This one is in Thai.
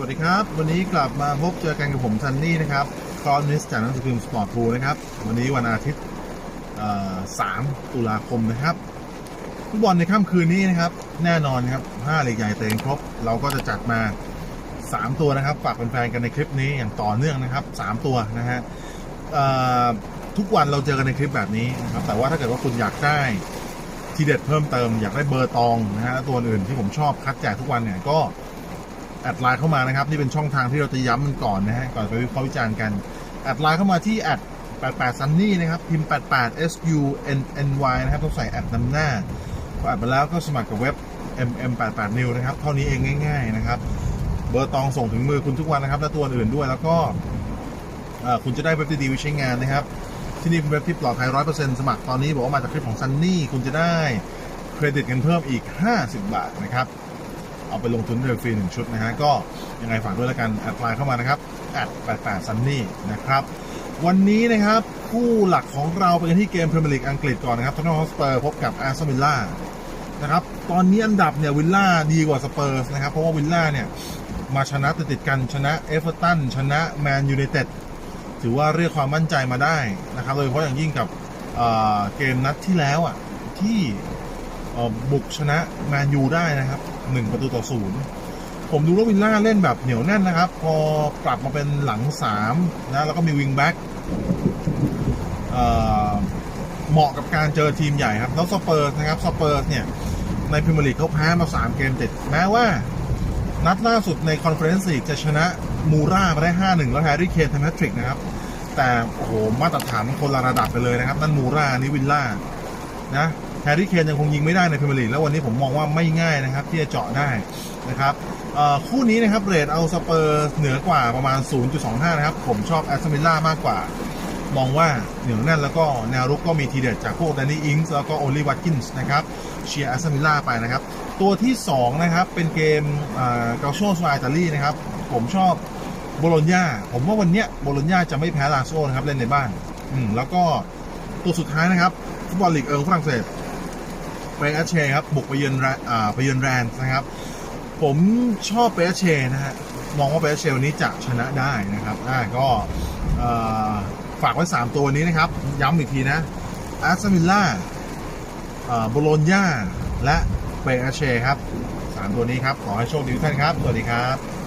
สวัสดีครับ วันนี้กลับมาพบเจอกันกับผมซันนี่นะครับคอนิสจากหนังสือพิมพ์สปอร์ตทูนะครับ วันนี้วันอาทิตย์3ตุลาคมนะครับฟุตบอลในค่ำคืนนี้นะครับ แน่นอนครับ5ลีกใหญ่เต็มครบ เราก็จะจัดมา 3 ตัวนะครับ ฝากแฟนๆกันในคลิปนี้อย่างต่อเนื่องนะครับ 3 ตัวนะฮะทุกวันเราเจอกันในคลิปแบบนี้นะครับ แต่ว่าถ้าเกิดว่าคุณอยากได้ทีเด็ดเพิ่มเติม อยากได้เบอร์ตองนะฮะและตัวอื่นที่ผมชอบคัดแจกทุกวันเนี่ยก็ แอดไลน์เข้ามานะครับ นี่เป็นช่องทางที่เราจะย้ำมันก่อนนะฮะก่อนไปวิเคราะห์วิจารณ์กันแอดไลน์เข้ามาที่แอด88 sunny นะครับ พิมพ์ 88 s u n n y นะครับ ต้องใส่แอดนำหน้าพอแอดไปแล้วก็สมัครกับเว็บ mm 88 new นะครับ เท่านี้เองง่าย ๆ นะครับ เบอร์ตองส่งถึงมือคุณทุกวันนะครับ และตัวอื่นด้วย แล้วก็คุณจะได้เว็บดีๆไว้ใช้งานนะครับ ที่นี่เป็นเว็บที่ปลอดภัยร้อยเปอร์เซ็นต์สมัครตอนนี้บอกว่ามาจากคลิปของซันนี่ คุณจะได้เครดิตเงินเพิ่มอีก 50 บาทนะครับ เอาไปลงทุนเดือนฟรีหนึ่งชุดนะฮะก็ยังไงฝากด้วยแล้วกันแอดไลน์เข้ามานะครับแอด88ซันนี่นะครับวันนี้นะครับคู่หลักของเราไปกันที่เกมพรีเมียร์ลีกอังกฤษก่อนนะครับท็อตแนมฮอสเปอร์พบกับอาร์เซนอลวิลล่านะครับตอนนี้อันดับเนี่ยวิลล่าดีกว่าสเปอร์สนะครับ เพราะว่าวิลล่าเนี่ยมาชนะติดติดกันชนะเอเวอร์ตันชนะแมนยูไนเต็ดถือว่าเรียกความมั่นใจมาได้นะครับโดยเฉพาะอย่างยิ่งกับเกมนัดที่แล้วอะที่ บุกชนะแมนยูได้นะครับ1ประตูต่อศูนย์ผมดูว่าวิลล่าเล่นแบบเหนียวแน่นนะครับ พอกลับมาเป็นหลัง3นะแล้วก็มีวิงแบ็กเหมาะกับการเจอทีมใหญ่ครับ แล้วสเปอร์นะครับสเปอร์เนี่ย ในพรีเมียร์ลีกเขาแพ้มา 3 เกมติด แม้ว่า นัดล่าสุดในคอนเฟอเรนซ์ลีกจะชนะมูรามาได้ 5-1 แล้วแฮร์รี่เคนทำแฮตทริกนะครับ แต่ โอ้โห มาตรฐานคนละระดับไปเลยนะครับ นั่นมูรานี่วิลล่านะ ร์รี่เคนยังคงยิงไม่ได้ในพรีเมียร์ลีกแล้ววันนี้ผมมองว่าไม่ง่ายนะครับ ที่จะเจาะได้นะครับคู่นี้นะครับเรทเอาสเปอร์เหนือกว่าประมาณ 0.25 นะครับ ผมชอบแอสตันวิลล่ามากกว่า มองว่าเหนียวแน่นแล้วก็แนวรุกก็มีทีเด็ดจากพวกแดนนี่อิงส์แล้วก็โอลิวัตกินส์นะครับเชียร์แอสตันวิลล่าไปนะครับ ตัวที่ 2 นะครับ เป็นเกมเกาโชสไตาลีนะครับ ผมชอบโบโลญญาผมว่าวันเนี้ยโบโลญญาจะไม่แพ้ลาโซนะครับเล่นในบ้านอืมแล้วก็ตัวสุดท้ายนะครับฟุตบอลลีกเอิงฝรั่งเศส เปเอเชครับบุกไปเยือนแรอ่าไปเยือนแรนนะครับ ผมชอบเปเชนะฮะมองว่าเปเชวันนี้จะชนะได้นะครับอ่าก็ฝากไว้ 3 ตัวนี้นะครับ ย้ำอีกทีนะอสตันวิลล่าโบโลญญาและเปเชครับ 3 ตัวนี้ครับ ขอให้โชคดีทุกท่านครับ สวัสดีครับ